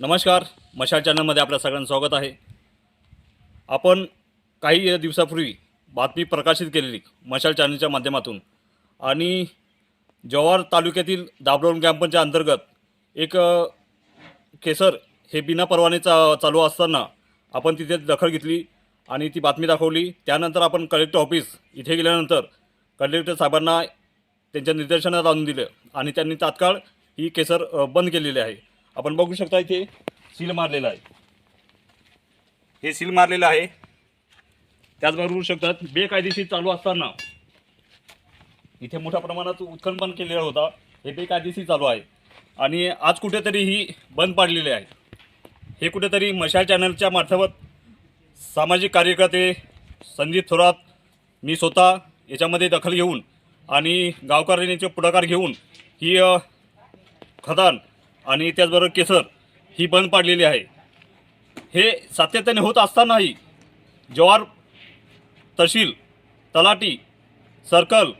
नमस्कार मशाल चॅनलमध्ये आपल्या सगळ्यांचं स्वागत आहे. आपण काही दिवसापूर्वी बातमी प्रकाशित केलेली मशाल चॅनलच्या माध्यमातून आणि जव्हार तालुक्यातील दाबडोण कॅम्पच्या अंतर्गत एक केसर हे बिना परवानेचा चालू असताना आपण तिथे दखल घेतली आणि ती बातमी दाखवली. त्यानंतर आपण कलेक्टर ऑफिस इथे गेल्यानंतर कलेक्टर साहेबांना त्यांच्या निदर्शनात आणून दिलं आणि त्यांनी तात्काळ ही केसर बंद केलेली आहे. आपण बघू शकता इथे सील मारलेलं आहे. हे सील मारलेलं आहे. त्याचबरोबर शकतात बेकायदेशीर चालू असताना इथे मोठ्या प्रमाणात उत्खनन पण केलेला होता. हे बेकायदेशीर चालू आहे. आणि आज कुठेतरी ही बंद पाडलेली आहे. हे कुठेतरी मशाल चॅनलच्या मार्फत सामाजिक कार्यकर्ते संदीप थोरात मी स्वतः याच्यामध्ये दखल घेऊन आणि गावकऱ्यांचे पुढाकार घेऊन ही खदान आणि त्याचबरोबर केसर ही बंद पाडलेली आहे. हे सातत्याने होत असतानाही जवार तहसील तलाटी सर्कल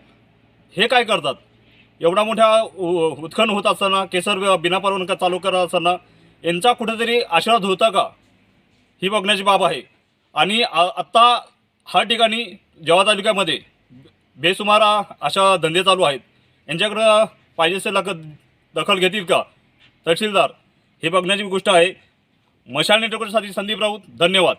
हे काय करतात? एवढा मोठा उ- उत्खनन होत असताना केसर बिना परवानगी चालू करत असताना यांचा कुठेतरी आशीर्वाद होता का? ही बघण्याची बाब आहे. आणि आत्ता हा ठिकाणी जवा तालुक्यामध्ये बेसुमार अशा धंदे चालू आहेत. यांच्याकडं पाहिजे असेल दखल घेतील का? तहसीलदार हे बघण्याची गोष्ट आहे. मशाल नेटवर्कसाठी संदीप राऊत धन्यवाद.